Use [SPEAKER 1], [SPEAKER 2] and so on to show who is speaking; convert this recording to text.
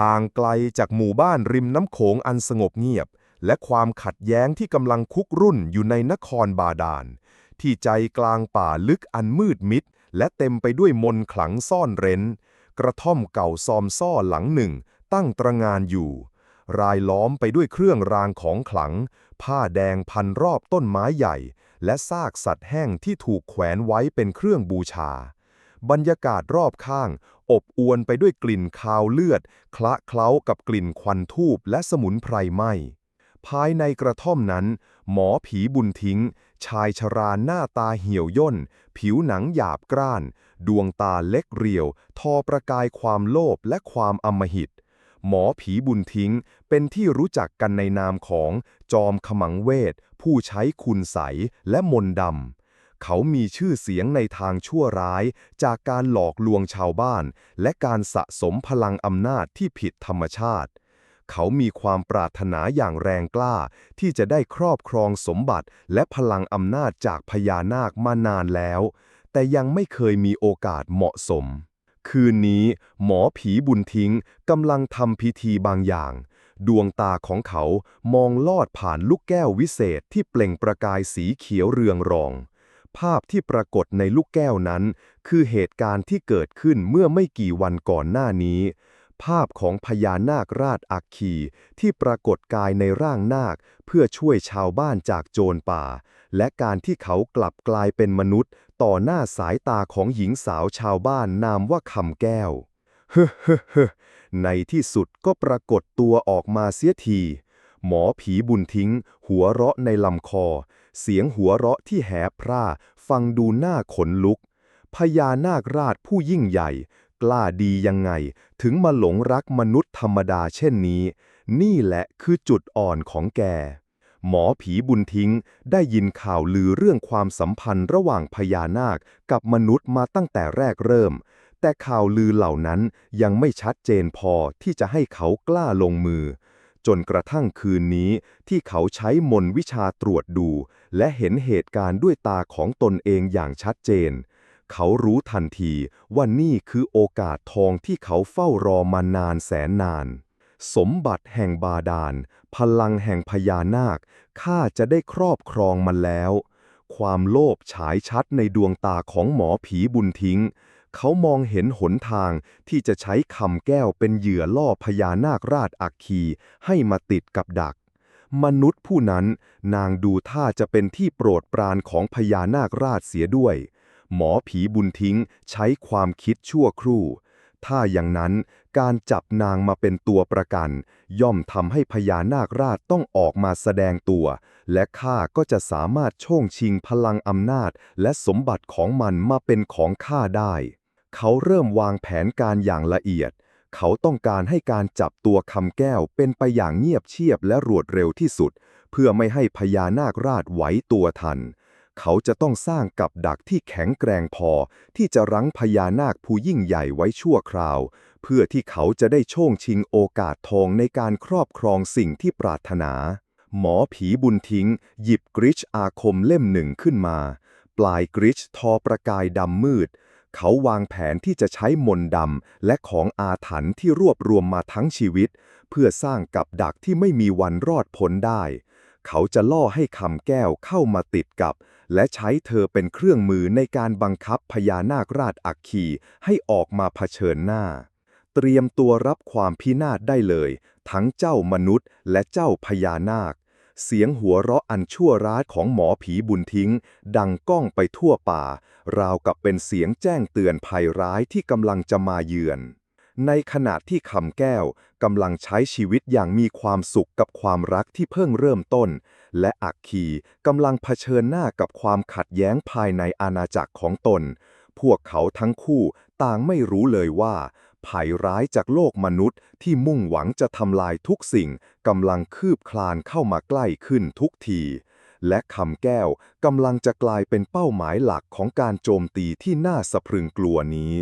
[SPEAKER 1] ห่างไกลจากหมู่บ้านริมน้ำโขงอันสงบเงียบ และความขัดแย้งที่กำลังคุกรุ่นอยู่ในนครบาดาล ที่ใจกลางป่าลึกอันมืดมิด และเต็มไปด้วยมนขลังซ่อนเร้น กระท่อมเก่าซอมซ่อหลังหนึ่ง ตั้งตระงานอยู่ รายล้อมไปด้วยเครื่องรางของขลัง ผ้าแดงพันรอบต้นไม้ใหญ่ และซากสัตว์แห้งที่ถูกแขวนไว้เป็นเครื่องบูชา บรรยากาศรอบข้าง อบอวนไปด้วยกลิ่นคาวเลือด คละเคล้ากับกลิ่นควันทูบและสมุนไพรไหม้ภายในกระท่อมนั้น หมอผีบุญทิ้ง ชายชราหน้าตาเหี่ยวย่น ผิวหนังหยาบกร้าน ดวงตาเล็กเรียว ทอประกายความโลภและความอมหิต หมอผีบุญทิ้งเป็นที่รู้จักกันในนามของจอมขมังเวท ผู้ใช้คุณใสและมนดำ เขามีชื่อเสียงในทางชั่วร้าย จากการหลอกลวงชาวบ้าน และการสะสมพลังอำนาจที่ผิดธรรมชาติ เขามีความปรารถนาอย่างแรงกล้า ที่จะได้ครอบครองสมบัติและพลังอำนาจจากพญานาคมานานแล้ว แต่ยังไม่เคยมีโอกาสเหมาะสม คืนนี้ หมอผีบุญทิ้งกำลังทำพิธีบางอย่างดวงตาของเขามองลอดผ่านลูกแก้ววิเศษที่เปล่งประกายสีเขียวเรืองรอง ภาพที่ปรากฏในลูกแก้วนั้น คือเหตุการณ์ที่เกิดขึ้นเมื่อไม่กี่วันก่อนหน้านี้ ภาพของพญานาคราชอักคีที่ปรากฏกายในร่างนาค เพื่อช่วยชาวบ้านจากโจรป่า และการที่เขากลับกลายเป็นมนุษย์ ต่อหน้าสายตาของหญิงสาวชาวบ้านนามว่าคำแก้ว เฮ้เฮ้อเฮ้อในที่สุดก็ปรากฏตัวออกมาเสียที หมอผีบุญทิ้ง หัวเราะในลำคอ เสียงหัวเราะที่แหบพร่า ฟังดูหน้าขนลุก พญานาคราชผู้ยิ่งใหญ่ กล้าดียังไง ถึงมาหลงรักมนุษย์ธรรมดาเช่นนี้ นี่แหละคือจุดอ่อนของแก หมอผีบุญทิ้งได้ยินข่าวลือเรื่องความสัมพันธ์ระหว่างพญานาคกับมนุษย์มาตั้งแต่แรกเริ่มแต่ข่าวลือเหล่านั้นยังไม่ชัดเจนพอที่จะให้เขากล้าลงมือ จนกระทั่งคืนนี้ที่เขาใช้มนวิชาตรวจดู และเห็นเหตุการณ์ด้วยตาของตนเองอย่างชัดเจน เขารู้ทันทีว่านี่คือโอกาสทองที่เขาเฝ้ารอมานานแสนนาน สมบัติแห่งบาดาล พลังแห่งพญานาค ข้าจะได้ครอบครองมันแล้ว ความโลภฉายชัดในดวงตาของหมอผีบุญทิ้ง เขามองเห็นหนทางที่จะใช้คำแก้วเป็นเหยื่อล่อพญานาคราชอักคีให้มาติดกับดัก มนุษย์ผู้นั้นนางดูท่าจะเป็นที่โปรดปรานของพญานาคราชเสียด้วย หมอผีบุญทิ้งใช้ความคิดชั่วครู่ ถ้าอย่างนั้นการจับนางมาเป็นตัวประกัน ย่อมทำให้พญานาคราชต้องออกมาแสดงตัว และข้าก็จะสามารถโช่งชิงพลังอำนาจและสมบัติของมันมาเป็นของข้าได้ เขาเริ่มวางแผนการอย่างละเอียด เขาต้องการให้การจับตัวคำแก้วเป็นไปอย่างเงียบเชียบและรวดเร็วที่สุด เพื่อไม่ให้พญานาคราชไหวตัวทัน เขาจะต้องสร้างกับดักที่แข็งแกร่งพอ ที่จะรั้งพญานาคผู้ยิ่งใหญ่ไว้ชั่วคราว เพื่อที่เขาจะได้โช่งชิงโอกาสทองในการครอบครองสิ่งที่ปรารถนา หมอผีบุญทิ้ง หยิบกริชอาคมเล่มหนึ่งขึ้นมา ปลายกริชทอประกายดำมืด เขาวางแผนที่จะใช้มนต์ดำและของอาถรรพ์ที่รวบรวมมาทั้งชีวิต เพื่อสร้างกับดักที่ไม่มีวันรอดพ้นได้ เขาจะล่อให้คำแก้วเข้ามาติดกับ และใช้เธอเป็นเครื่องมือในการบังคับพญานาคราชอักคีให้ออกมาเผชิญหน้า เตรียมตัวรับความพินาศได้เลย ทั้งเจ้ามนุษย์และเจ้าพญานาค เสียงหัวเราะอันชั่วร้ายของหมอผีบุญทิ้ง ดังก้องไปทั่วป่า ราวกับเป็นเสียงแจ้งเตือนภัยร้ายที่กำลังจะมาเยือน ในขณะที่คำแก้วกำลังใช้ชีวิตอย่างมีความสุขกับความรักที่เพิ่งเริ่มต้น และอักคีกำลังเผชิญหน้ากับความขัดแย้งภายในอาณาจักรของตน พวกเขาทั้งคู่ต่างไม่รู้เลยว่า ภัยร้ายจากโลกมนุษย์ ที่มุ่งหวังจะทำลายทุกสิ่งกำลังคืบคลานเข้ามาใกล้ขึ้นทุกที และคำแก้วกำลังจะกลายเป็นเป้าหมายหลักของการโจมตีที่น่าสะพรึงกลัวนี้